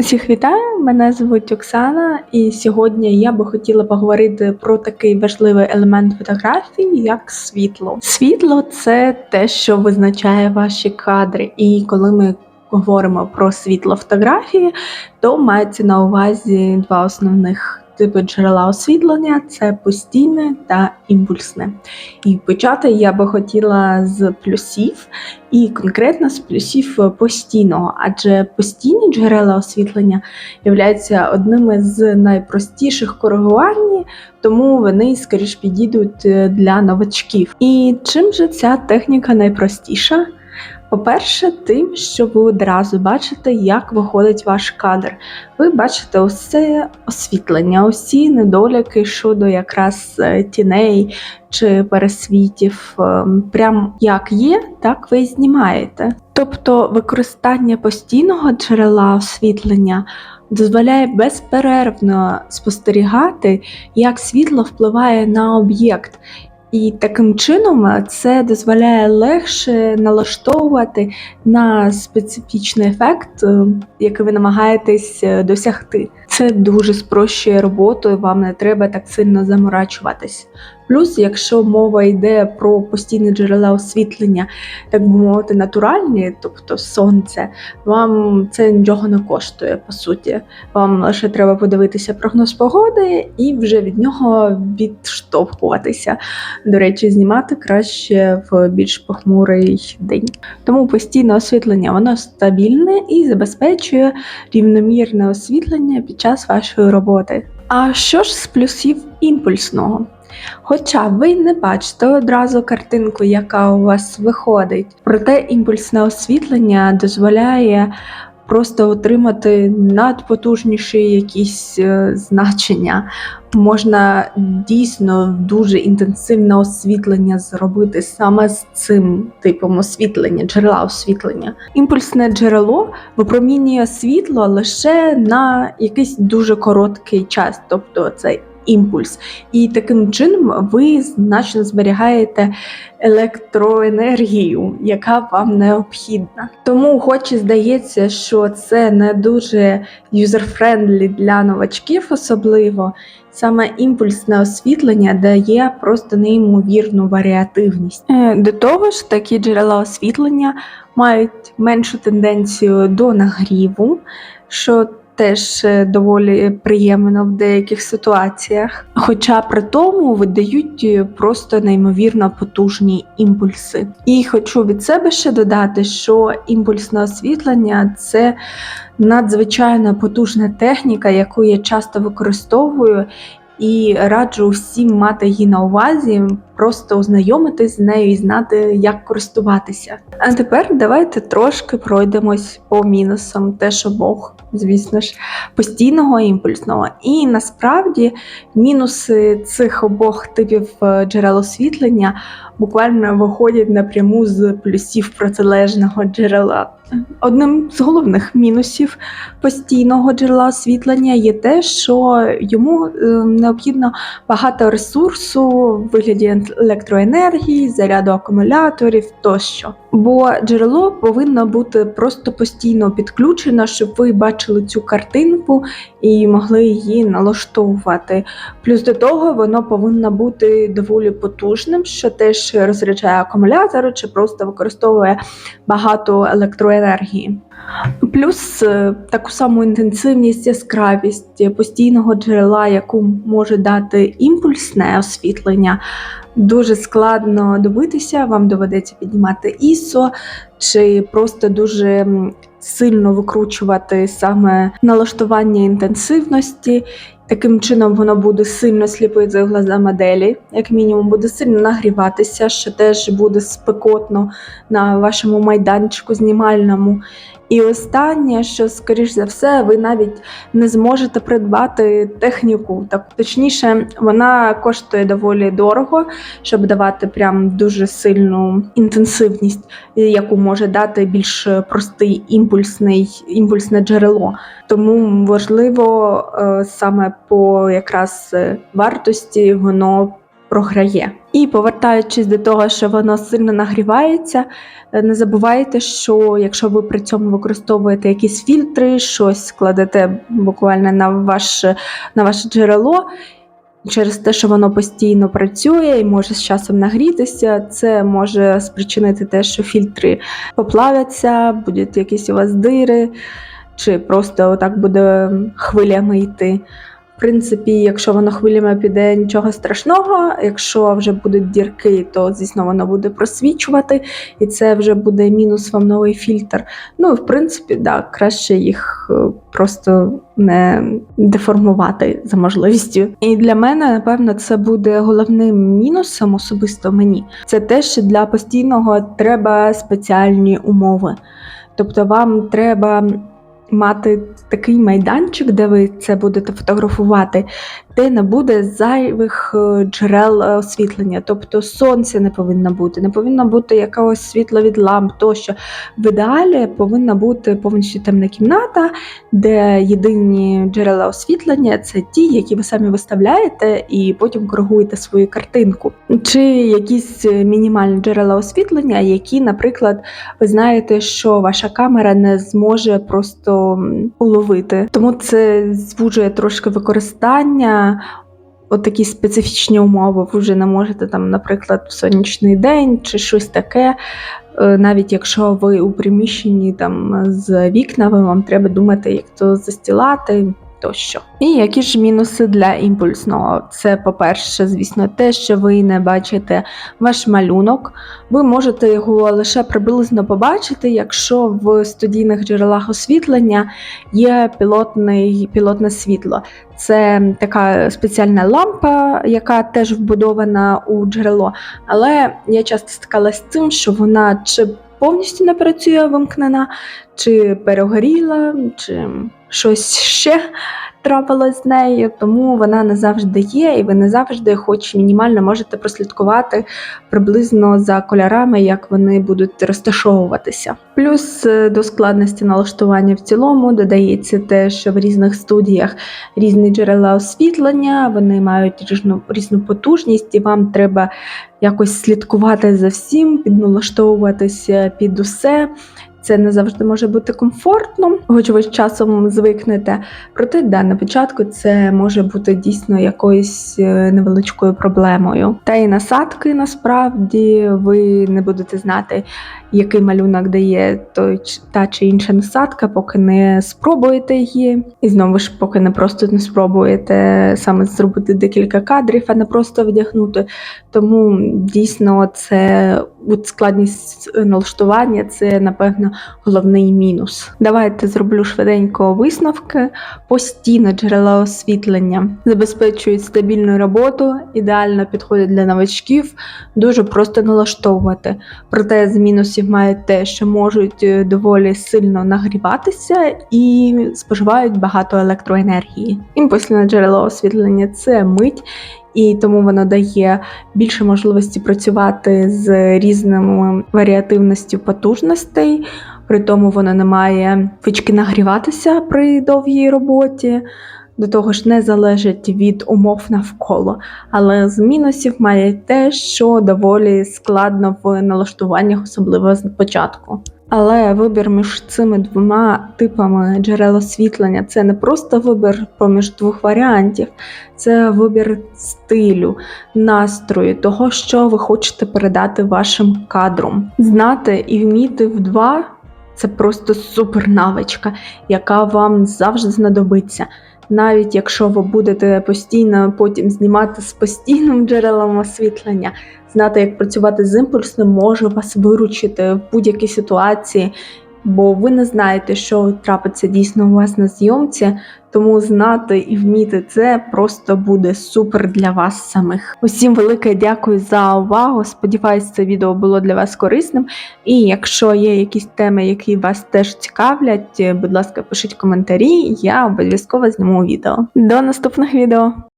Усіх вітаю, мене звуть Оксана, і сьогодні я би хотіла поговорити про такий важливий елемент фотографії, як світло. Світло це те, що визначає ваші кадри. І коли ми говоримо про світло фотографії, то мається на увазі два основних типи джерела освітлення це постійне та імпульсне. І почати я би хотіла з плюсів, і конкретно з плюсів постійного, адже постійні джерела освітлення являються одними з найпростіших коригувань, тому вони скоріш підійдуть е, для новачків. І чим же ця техніка найпростіша? По-перше, тим, що ви одразу бачите, як виходить ваш кадр. Ви бачите усе освітлення, усі недоліки щодо якраз е, тіней чи пересвітів. ем, Прям як є, так ви знімаєте. Тобто використання постійного джерела освітлення дозволяє безперервно спостерігати, як світло впливає на об'єкт. І таким чином це дозволяє легше налаштовувати на специфічний ефект, е, який ви намагаєтесь е, досягти. Це дуже спрощує роботу, вам не треба так сильно заморачуватись. Плюс, якщо мова йде про постійні джерела освітлення, так би мовити, натуральні, тобто сонце, вам це нічого не коштує по суті. Вам лише треба подивитися прогноз погоди і вже від нього відштовхуватися. До речі, знімати краще в більш похмурий день. Тому постійне освітлення воно стабільне і забезпечує рівномірне освітлення під час вашої роботи. А що ж з плюсів імпульсного? Хоча ви не бачите одразу картинку, яка у вас виходить, проте імпульсне освітлення дозволяє просто отримати надпотужніші якісь е, значення. Можна дійсно дуже інтенсивне освітлення зробити саме з цим типом освітлення, джерела освітлення. Імпульсне джерело випромінює світло лише на якийсь дуже короткий час, тобто це імпульс. І таким чином ви значно зберігаєте електроенергію, яка вам необхідна. Тому, хоч і здається, що це не дуже юзерфрендлі для новачків, особливо. Саме імпульсне освітлення дає просто неймовірну варіативність. Е, До того ж, такі джерела освітлення мають меншу тенденцію до нагріву, що теж е, доволі приємно в деяких ситуаціях. Хоча при тому видають е, просто неймовірно потужні імпульси. І хочу від себе ще додати, що імпульсне освітлення це надзвичайно потужна техніка, яку я часто використовую. І раджу всім мати її на увазі, просто ознайомитись з нею і знати, як користуватися. А тепер давайте трошки пройдемось по мінусам, теж обох, звісно ж, постійного імпульсного. І насправді мінуси цих обох типів е, джерел освітлення буквально виходять напряму з плюсів протилежного джерела. Одним з головних мінусів постійного джерела освітлення є те, що йому е, необхідно багато ресурсу в вигляді електроенергії, заряду акумуляторів тощо. Бо джерело повинно бути просто постійно підключено, щоб ви бачили цю картинку і могли її налаштовувати. Плюс до того воно повинно бути доволі потужним, що теж розряджає акумулятори чи просто використовує багато електроенергії. Плюс е, таку саму інтенсивність, яскравість постійного джерела, яку може дати імпульсне освітлення, дуже складно добитися. Вам доведеться піднімати ISO, чи просто дуже сильно викручувати саме налаштування інтенсивності. Таким чином воно буде сильно сліпити глаза моделі, як мінімум, буде сильно нагріватися, що теж буде спекотно на вашому майданчику знімальному. І останнє, що, скоріш за все, ви навіть не зможете придбати техніку. Так точніше, вона коштує доволі дорого, щоб давати прям дуже сильну інтенсивність, яку може дати більш простий імпульсний імпульсне джерело. Тому важливо е, саме по якраз е, вартості воно програє. І повертаючись до того, що воно сильно нагрівається, е, не забувайте, що якщо ви при цьому використовуєте якісь фільтри, щось кладете буквально на ваш, на ваше джерело. Через те, що воно постійно працює і може з часом нагрітися, це може спричинити те, що фільтри поплавляться, будуть якісь у вас дири, чи просто отак буде хвилями йти. В принципі, якщо воно хвилями піде, нічого страшного. Якщо вже будуть дірки, то звісно воно буде просвічувати, і це вже буде мінус вам новий фільтр. Ну, в принципі, да, краще їх е, просто не деформувати за можливістю. І для мене, напевно, це буде головним мінусом особисто мені. Це те, що для постійного треба спеціальні умови. Тобто вам треба мати такий майданчик, де ви це будете фотографувати, де не буде зайвих е, джерел е, освітлення. Тобто сонця не повинно бути, не повинно бути якогось світла від ламп, тощо в ідеалі повинна бути повністю темна кімната, де єдині джерела освітлення це ті, які ви самі виставляєте, і потім коригуєте свою картинку. Чи якісь е, мінімальні джерела освітлення, які, наприклад, ви знаєте, що ваша камера не зможе просто уловити. Тому це звужує трошки використання. От такі специфічні умови, ви вже не можете там, наприклад, в сонячний день чи щось таке. Е, Навіть якщо ви у приміщенні там з вікнами, вам треба думати, як то застілати тощо. І які ж мінуси для імпульсного? Це, по-перше, звісно, те, що ви не бачите ваш малюнок. Ви можете його лише приблизно побачити, якщо в студійних джерелах освітлення є пілотний, пілотне світло. Це така спеціальна лампа, яка теж вбудована у джерело. Але я часто стикалася з тим, що вона чи повністю не працює вимкнена, чи перегоріла, чи щось ще трапилось з нею, тому вона не завжди є, і ви не завжди, хоч мінімально, можете прослідкувати приблизно за кольорами, як вони будуть розташовуватися. Плюс е, до складності налаштування в цілому додається те, що в різних студіях різні джерела освітлення, вони мають різну, різну потужність, і вам треба якось слідкувати за всім, підналаштовуватися під усе. Це не завжди може бути комфортно, хоч ви з часом звикнете. Проте да, на початку це може бути дійсно якоюсь е, невеличкою проблемою. Та і насадки насправді ви не будете знати, який малюнок дає той та чи інша насадка, поки не спробуєте її. І знову ж, поки не просто не спробуєте саме зробити декілька кадрів, а не просто вдягнути. Тому дійсно це от складність налаштування це, напевно, головний мінус. Давайте зроблю швиденько висновки. Постійно джерела освітлення забезпечують стабільну роботу, ідеально підходять для новачків, дуже просто налаштовувати. Проте з мінусів має те, що можуть е, доволі сильно нагріватися і споживають багато електроенергії. Імпульсне джерело освітлення це мить. І тому воно дає більше можливості працювати з різними варіативністю потужностей, при тому воно не має фічки нагріватися при довгій роботі. До того ж, не залежить від умов навколо, але з мінусів має те, що доволі складно в налаштуваннях, особливо з початку. Але вибір між цими двома типами джерел освітлення це не просто вибір поміж двох варіантів, це вибір стилю, настрою, того, що ви хочете передати вашим кадрам. Знати і вміти в два це просто супер навичка, яка вам завжди знадобиться. Навіть якщо ви будете постійно потім знімати з постійним джерелом освітлення, знати, як працювати з імпульсним, може вас виручити в будь-якій ситуації, бо ви не знаєте, що трапиться дійсно у вас на зйомці. Тому знати і вміти це просто буде супер для вас самих. Усім велике дякую за увагу. Сподіваюсь, це відео було для вас корисним. І якщо є якісь теми, які вас теж цікавлять, будь ласка, пишіть коментарі, я обов'язково зніму відео. До наступних відео!